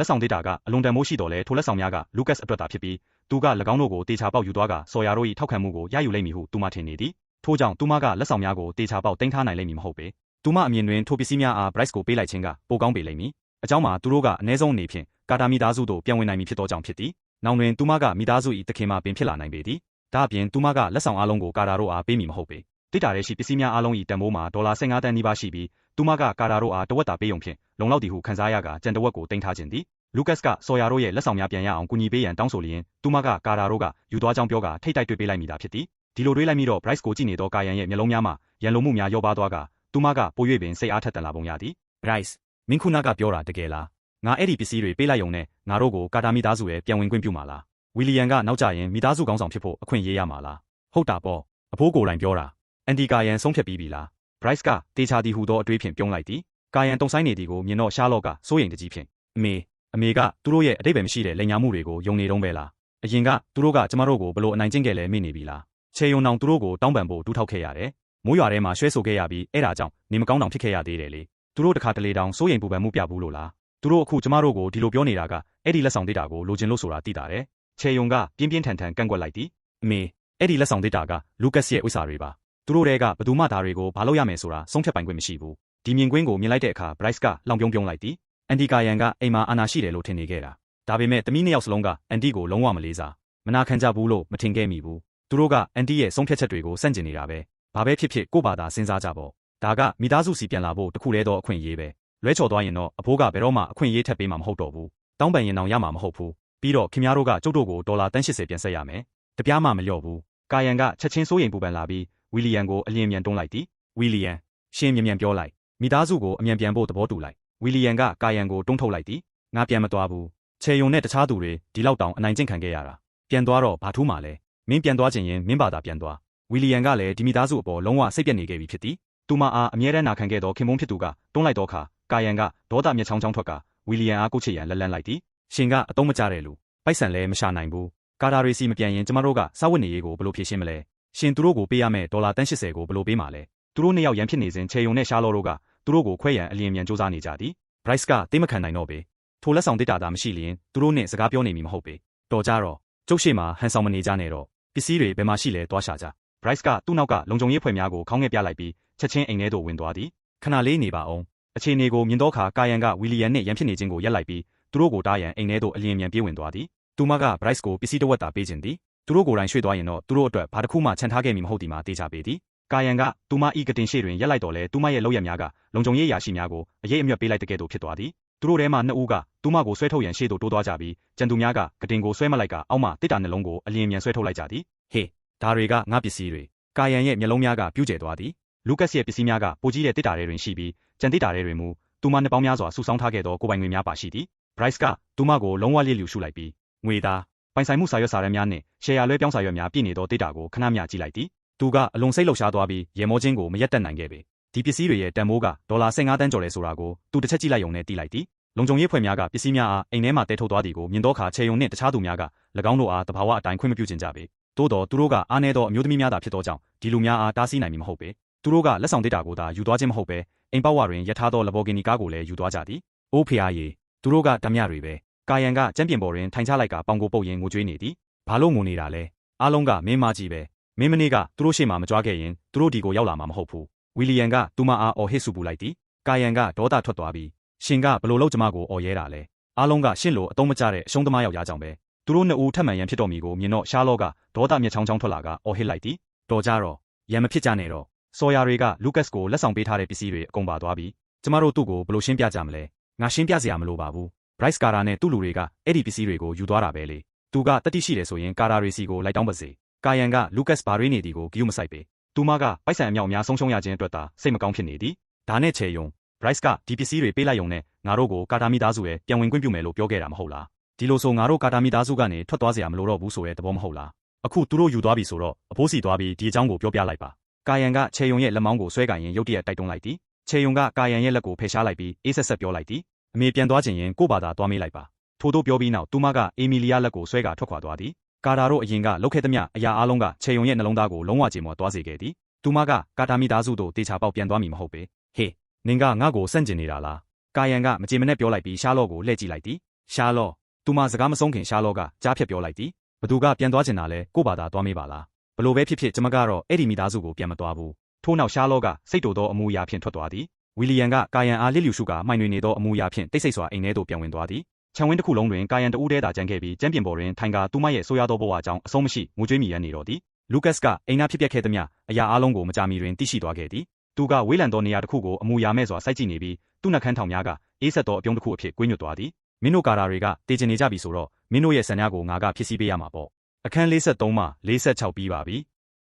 Speaker 1: က်ဆောင်ဒေတာကအလွန်တန်မိုးရှိတော်လဲထိုလက်ဆောင်များကလူကတ်အတွက်သာဖြစ်ပြီးသူက၎င်းတို့ကိုတေချာပေါက်ယူသွားကဆော်ယာတို့၏ထောက်ခံမှုကိုရယူလိမ့်မည်ဟုသူမထင်နေသည်ထို့ကြောင့်သူမကလက်ဆောင်များကိုတေချာပေါက်တင်ထားနိုင်လိမ့်မည်မဟုတ်ပေသူမအမြင်တွင်ထိုပစ္စည်းများအား Bryce ကိုပေးလိုက်ခြင်းကပိုကောင်းပေလိမ့်မည်အကြောင်းမှာသူတို့ကအ ਨੇ ဆုံးအနေဖြင့်ကာတာမိသားစုတို့ပြန်ဝင်နိုင်မည်ဖြစ်သောကြောင့်ဖြစ်သည်နောင်တွင်သူမကမိသားစု၏တခင်မှပင်ဖြစ်လာနိုင်ပေသည်ဒါအပြင်သူမကလက်ဆောင်အလုံးကိုကာတာတို့အားပေးမည်မဟုတ်ပေတိတာရဲရှိပစ္စည်းများအလုံး၏တန်ဖိုးမှာဒေါ်လာ15တန်းနီးပါးရှိပြီး သူမကကာတာတို့အားတဝက်တာပေးုံဖြင့်လုံလောက်သည်ဟုခန်းစားရကကြံတဝက်ကိုတင်ထားခြင်းသည်လူကတ်ကဆော်ယာတို့ရဲ့လက်ဆောင်များပြန်ရအောင်ကူညီပေးရန်တောင်းဆိုလျင်သူမကကာတာတို့ကယူသွားကြောင်းပြောကထိတ်တိုက်တွေ့ပေးလိုက်မိတာဖြစ်သည်ဒီလိုတွေးလိုက်မိတော့ Bryce ကိုကြည့်နေတော့ကာယန်ရဲ့မျက်လုံးများမှာရန်လိုမှုများရောပါသွားကသူမကပို၍ပင်စိတ်အားထက်သန်လာပုံရသည် Bryce မင်းခုနကပြောတာတကယ်လားငါအဲ့ဒီပစ္စည်းတွေပေးလိုက်ုံနဲ့ငါတို့ကိုကာတာမိသားစုရဲ့ပြန်ဝင်ခွင့်ပြုမှာလားဝီလီယံကနောက်ကျရင်မိသားစုကောင်းဆောင်ဖြစ်ဖို့အခွင့်ရေးရမှာလားဟုတ်တာပေါ့အဖိုးကိုယ်တိုင်ပြောတာအန်တီကာယန်ဆုံးဖြတ်ပြီးပြီလား Bryce ကတေချာသည်ဟူသောအတွေးဖြင့်ပြုံးလိုက်သည်ကာယန်တုံဆိုင်နေသည်ကိုမြင်တော့ရှားလော့ကစိုးရိမ်တကြီးဖြင့်အမေအမေကသူတို့ရဲ့အတိတ်ပဲမရှိတဲ့လိန်ညာမှုတွေကိုယုံနေတော့ပဲလားအရင်ကသူတို့ကကျမတို့ကိုဘလို့အနိုင်ကျင့်ခဲ့လဲမေ့နေပြီလားခြေယုံနောင်သူတို့ကိုတောင်းပန်ဖို့ဒူးထောက်ခဲ့ရတယ်မိုးရွာထဲမှာရွှဲဆိုခဲ့ရပြီးအဲ့ဒါကြောင့်နေမကောင်းတောင်ဖြစ်ခဲ့ရသေးတယ်လေသူတို့တခါတလေတောင်စိုးရိမ်ပူပန်မှုပြဘူးလို့လားသူတို့အခုကျမတို့ကိုဒီလိုပြောနေတာကအဲ့ဒီလက်ဆောင်ဒေတာကိုလိုချင်လို့ဆိုတာသိတာတယ်ခြေယုံကပြင်းပြင်းထန်ထန်ကန့်ကွက်လိုက်သည်အမေအဲ့ဒီလက်ဆောင်ဒေတာကလူကတ်ရဲ့ဥစ္စာတွေပါ သူတို့တွေကဘယ်သူမှဒါတွေကိုဘာလို့ရမယ်ဆိုတာဆုံးဖြတ်ပိုင်ခွင့်မရှိဘူးဒီမြင်ကွင်းကိုမြင်လိုက်တဲ့အခါ Bryce ကလောင်ပြုံးပြုံးလိုက်သည်အန်ဒီကာယန်ကအိမ်မှာအာနာရှိတယ်လို့ထင်နေခဲ့တာဒါပေမဲ့တမီးနှစ်ယောက်စလုံးကအန်တီကိုလုံးဝမလေးစားမနာခံကြဘူးလို့မထင်ခဲ့မိဘူးသူတို့ကအန်တီရဲ့ဆုံးဖြတ်ချက်တွေကိုစန့်ကျင်နေတာပဲဘာပဲဖြစ်ဖြစ်ကို့ဘာသာစဉ်းစားကြပေါ့ဒါကမိသားစုစီပြန်လာဖို့တခုလဲတော့အခွင့်အရေးပဲလွဲချော်သွားရင်တော့အဖိုးကဘယ်တော့မှအခွင့်အရေးထပ်ပေးမှာမဟုတ်တော့ဘူးတောင်းပန်ရင်တောင်ရမှာမဟုတ်ဘူးပြီးတော့ခင်ဗျားတို့ကကျုပ်တို့ကိုဒေါ်လာ180ပြန်ဆက်ရမယ်တပြားမှမလျော့ဘူးကာယန်ကချက်ချင်းစိုးရိမ်ပူပန်လာပြီး ဝီလီယံကိုအလျင်မြန်တွန်းလိုက်သည်ဝီလီယံရှင်မြန်မြန်ပြောလိုက်မိသားစုကိုအမြန်ပြန်ဖို့သဘောတူလိုက်ဝီလီယံကကာယန်ကိုတွန်းထုတ်လိုက်သည်ငါပြန်မသွားဘူးခြေယုံနဲ့တခြားသူတွေဒီလောက်တောင်အနိုင်ကျင့်ခံခဲ့ရတာပြန်သွားတော့ဘာထူးမှလဲမင်းပြန်သွားခြင်းရင်မင်းဘာသာပြန်သွားဝီလီယံကလည်းဒီမိသားစုအပေါ်လုံးဝစိတ်ပြက်နေခဲ့ပြီဖြစ်သည်သူမအားအမြဲတမ်းနာခံခဲ့သောခင်မုန်းဖြစ်သူကတွန်းလိုက်တော့ခါကာယန်ကဒေါသမျက်ချောင်းချောင်းထွက်ကဝီလီယံအားကိုချစ်ရန်လက်လန်းလိုက်သည်ရှင်ကအတုံးမကြတဲ့လူပိုက်ဆံလည်းမရှာနိုင်ဘူးကာတာရီစီမပြန်ရင်ကျမတို့ကစားဝတ်နေရေးကိုဘယ်လိုဖြေရှင်းမလဲ ရှင်သူတို့ကိုပေးရမယ့်ဒေါ်လာတန်း80ကိုဘယ်လိုပေးမှာလဲသူတို့နှစ်ယောက်ရန်ဖြစ်နေစဉ်ချေယုံနဲ့ရှားလောတို့ကသူတို့ကိုခွဲရန်အလျင်မြန်စူးစမ်းနေကြသည် Bryce ကတိတ်မခံနိုင်တော့ပေထိုလက်ဆောင်တိတ်တာသာမရှိလျင်သူတို့နဲ့စကားပြောနေမည်မဟုတ်ပေတော်ကြတော့ကျုပ်ရှိမှဟန်ဆောင်မနေကြနဲ့တော့ပစ္စည်းတွေဘယ်မှာရှိလဲတွားရှာကြ Bryce ကသူ့နောက်ကလုံခြုံရေးဖွဲ့များကိုခေါင်းငယ်ပြလိုက်ပြီးချက်ချင်းအိမ်ထဲသို့ဝင်သွားသည်ခဏလေးနေပါအောင်အခြေအနေကိုမြင်တော့ခါကာယန်ကဝီလီယံနဲ့ရန်ဖြစ်နေခြင်းကိုရက်လိုက်ပြီးသူတို့ကိုတားရန်အိမ်ထဲသို့အလျင်မြန်ပြေးဝင်သွားသည်သူမက Bryce ကိုပစ္စည်းတစ်ဝက်သာပေးခြင်းသည် သူတို့ကိုယ်တိုင်ရွှေ့သွားရင်တော့သူတို့အတွက်ဘာတစ်ခုမှခြံထားခဲ့မည်မဟုတ်ဒီမှာတေချာပေသည်ကာယန်ကသူမဤကတင်ရှိတွင်ရက်လိုက်တော်လဲသူမရဲ့လောက်ရများကလုံခြုံရေးရာရှိများကိုအရေးအမြတ်ပေးလိုက်တဲ့ကဲ့သို့ဖြစ်သွားသည်သူတို့ထဲမှနှစ်ဦးကသူမကိုဆွဲထုတ်ရန်ရှေ့သို့တိုးသွားကြပြီးကျန်သူများကကတင်ကိုဆွဲမလိုက်ကအောက်မှတစ်တာနှလုံးကိုအလျင်မြန်ဆွဲထုတ်လိုက်ကြသည်ဟေးဒါတွေကငါပစ္စည်းတွေကာယန်ရဲ့မျက်လုံးများကပြူးကျဲသွားသည်လူကတ်ရဲ့ပစ္စည်းများကပိုကြီးတဲ့တစ်တာတွေတွင်ရှိပြီးကျန်တစ်တာတွေတွင်မူသူမနှစ်ပေါင်းများစွာစုဆောင်းထားခဲ့သောကိုပိုင်ငွေများပါရှိသည် Bryce ကသူမကိုလုံးဝလျက်လျူရှုလိုက်ပြီးငွေသား ပိုင်ဆိုင်မှုစာရွက်စာတမ်းများနှင့်ရှယ်ယာလွဲပြောင်းစာရွက်များပြည့်နေသောဒေတာကိုခဏမျှကြည့်လိုက်သည်သူကအလွန်စိတ်လှုပ်ရှားသွားပြီးရေမောခြင်းကိုမရက်တက်နိုင်ခဲ့ပေဒီပစ္စည်းတွေရဲ့တန်ဖိုးကဒေါ်လာ15တန်းကျော်လဲဆိုတာကိုသူတစ်ချက်ကြည့်လိုက်ုံနဲ့တီးလိုက်သည်လုံခြုံရေးဖွဲ့များကပစ္စည်းများအားအိမ်ထဲမှတဲထုတ်သွားသည်ကိုမြင်တော့ခါခြေယုံနှင့်တခြားသူများက၎င်းတို့အားတဘာဝအတိုင်းခွင့်မပြုချင်ကြပေသို့တော်သူတို့ကအားနည်းသောအမျိုးသမီးများသာဖြစ်သောကြောင့်ဒီလူများအားတားဆီးနိုင်မည်မဟုတ်ပေသူတို့ကလက်ဆောင်ဒေတာကိုသာယူသွားခြင်းမဟုတ်ပဲအိမ်ပေါဝတွင်ရထားသောလဘော်ဂီနီကားကိုလည်းယူသွားကြသည်အိုးဖျားရည်သူတို့ကဓမြတွေပဲ ကာယန်ကကျမ်းပြင်ပေါ်တွင်ထိုင်ချလိုက်ကပေါင်ကိုပုတ်ရင်းငိုကြွေးနေသည်ဘာလို့ငိုနေတာလဲအားလုံးကမင်းမကြီးပဲမင်းမနေ့ကသူတို့ရှေ့မှာမကြွားခဲ့ရင်သူတို့ဒီကိုရောက်လာမှာမဟုတ်ဘူးဝီလီယံကသူမအားအော်ဟစ်ဆူပူလိုက်သည်ကာယန်ကဒေါသထွက်သွားပြီးရှင်ကဘလို့လောက်ကျမကိုအော်ရဲတာလဲအားလုံးကရှင့်လိုအတုံးမကျတဲ့အရှုံးသမားယောက်ျားကြောင့်ပဲသူတို့နှစ်ဦးထပ်မံရန်ဖြစ်တော်မူကိုမြင်တော့ရှားလောကဒေါသမျက်ချောင်းချောင်းထွက်လာကအော်ဟစ်လိုက်သည်တော်ကြတော့ရန်မဖြစ်ကြနဲ့တော့ဆော်ယာတွေကလူကတ်ကိုလက်ဆောင်ပေးထားတဲ့ပစ္စည်းတွေအကုန်ပါသွားပြီကျမတို့သူ့ကိုဘလို့ရှင်းပြကြမလဲငါရှင်းပြစရာမလိုပါဘူး Bryce Carter နဲ့သူ့လူတွေကအဲ့ဒီပစ္စည်းတွေကိုယူသွားတာပဲလေ။သူကတတိရှိတယ်ဆိုရင် Carter တွေစီကိုလိုက်တောင်းပါစေ။ကာယန်က Lucas Barry နေတီကိုဂရုမစိုက်ပေ။သူမကပိုက်ဆံအမြောက်များဆုံးရှုံးရခြင်းအတွက်သာစိတ်မကောင်းဖြစ်နေသည်။ဒါနဲ့ချေယုံ Bryce ကဒီပစ္စည်းတွေပေးလိုက်ရုံနဲ့ငါတို့ကိုကာတာမီသားစုရဲ့ပြန်ဝင်ခွင့်ပြုမယ်လို့ပြောခဲ့တာမဟုတ်လား။ဒီလိုဆိုငါတို့ကာတာမီသားစုကနေထွက်သွားစရာမလိုတော့ဘူးဆိုတဲ့သဘောမဟုတ်လား။အခုသူတို့ယူသွားပြီဆိုတော့အဖိုးစီသွားပြီးဒီအကြောင်းကိုပြောပြလိုက်ပါ။ကာယန်ကချေယုံရဲ့လက်မောင်းကိုဆွဲကင်ရင်ရုတ်တရက်တိုက်တွန်းလိုက်သည်။ချေယုံကကာယန်ရဲ့လက်ကိုဖယ်ရှားလိုက်ပြီးအေးဆက်ဆက်ပြောလိုက်သည် အမေပြန်သွားခြင်းရင်ကို့ဘာသာသွားမေးလိုက်ပါထို့သို့ပြောပြီးနောက်သူမကအေမီလီယာလက်ကိုဆွဲကထွက်ခွာသွားသည်ကာတာတို့အရင်ကလုတ်ခဲ့သမျှအရာအလုံးကချေယုံရဲ့နှလုံးသားကိုလုံးဝကြေမော်သွားစေခဲ့သည်သူမကကာတာမီသားစုတို့တေချာပေါက်ပြန်သွားမည်မဟုတ်ပေဟေးနင်ကငါ့ကိုစန့်ကျင်နေတာလားကာယန်ကမကြေမနဲ့ပြောလိုက်ပြီးရှားလော့ကိုလှည့်ကြည့်လိုက်သည်ရှားလော့သူမစကားမဆုံးခင်ရှားလော့ကကြားဖြတ်ပြောလိုက်သည်ဘသူကပြန်သွားချင်တာလဲကို့ဘာသာသွားမေးပါလားဘလို့ပဲဖြစ်ဖြစ်ကျွန်မကတော့အဲ့ဒီမိသားစုကိုပြန်မသွားဘူးထို့နောက်ရှားလော့ကစိတ်တူသောအမူအရာဖြင့်ထွက်သွားသည် ဝီလီယံကကာယန်အားလစ်လျူရှုကမှိုင်တွေနေသောအမူအရာဖြင့်တိတ်ဆိတ်စွာအိမ်ထဲသို့ပြန်ဝင်သွားသည်ခြံဝင်းတစ်ခုလုံးတွင်ကာယန်တဦးတည်းသာကျန်ခဲ့ပြီးကျမ်းပြင်ပေါ်တွင်ထိုင်ကာသူမရဲ့ဆိုးရသောဘဝအကြောင်းအဆုံးမရှိငိုကြွေးမိရန်နေတော်သည်လူကတ်ကအိမ်သားဖြစ်ပျက်ခဲ့သမျှအရာအလုံးကိုမကြာမီတွင်သိရှိသွားခဲ့သည်သူကဝေးလံသောနေရာတစ်ခုကိုအမူအရာမဲ့စွာစိုက်ကြည့်နေပြီးသူ့နှက်ခမ်းထောင်များကအေးဆက်သောအပြုံးတစ်ခုအဖြစ်ကွေးညွတ်သွားသည်မင်းတို့ကာရာတွေကတေချင်နေကြပြီဆိုတော့မင်းတို့ရဲ့ဆန္ဒကိုငါကဖြစ်စီပေးရမှာပေါ့အခန်း53မှ46ပြီးပါပြီ